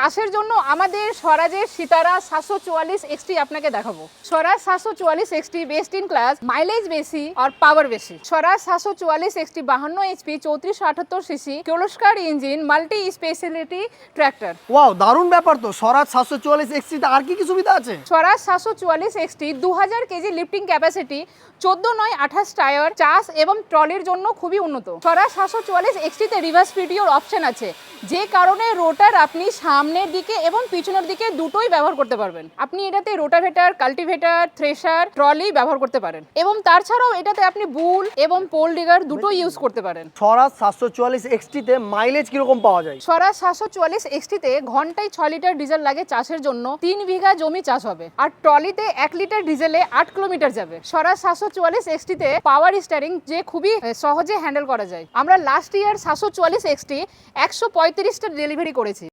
চাষের জন্য আমাদের স্বরাজের সিতারা সাতশো চুয়াল্লিশ এক্সটি আপনাকে দেখাবো। স্বরাজ সাতশো চুয়াল্লিশ XT best in class mileage বেশি আর পাওয়ার বেশি। স্বরাজ সাতশো চুয়াল্লিশ এক্সটি বাহান্ন এইচপি চৌত্রিশশো আটাত্তর CC Kirloskar engine multi speciality tractor wow দারুণ ব্যাপার তো। স্বরাজ সাতশো চুয়াল্লিশ এক্সিতে আর কি কি সুবিধা আছে? স্বরাজ সাতশো চুয়াল্লিশ এক্সটি দু হাজার কেজি লিফটিং ক্যাপাসিটি চোদ্দ নয় আঠাশ টায়ার চাষ এবং ট্রলির জন্য খুবই উন্নত। স্বরাজ সাতশো চুয়াল্লিশ এক্সটিতে রিভার্স পিডিওর অপশন আছে। যে কারণে রোটার আপনি সামনের দিকে এবং পিছনের দিকে দুটোই ব্যবহার করতে পারবেন। আপনি এটাতে রোটাভেটার কাল্টিভেটার থ্রেশার ট্রলি ব্যবহার করতে পারেন। এবং তাছাড়াও এটাতে আপনি বুল এবং পোল ডিগার দুটোই ইউজ করতে পারেন। স্বরাজ সাতশো চুয়াল্লিশ এক্সটিতে মাইলেজ কীরকম পাওয়া যায়? স্বরাজ সাতশো চুয়াল্লিশ এক্সটিতে ঘন্টায় ছয় লিটার ডিজেল লাগে চাষের জন্য। তিন বিঘা জমি চাষ হবে। আর ট্রলিতে এক লিটার ডিজেলে আট কিলোমিটার যাবে। স্বরাজ সাতশো চুয়াল্লিশ এক্সটিতে পাওয়ার স্টারিং যে খুবই সহজে হ্যান্ডেল করা যায়। আমরা লাস্ট ইয়ার সাতশো চুয়াল্লিশ এক্সটি একশো পঁয়ত্রিশটা ডেলিভারি করেছি।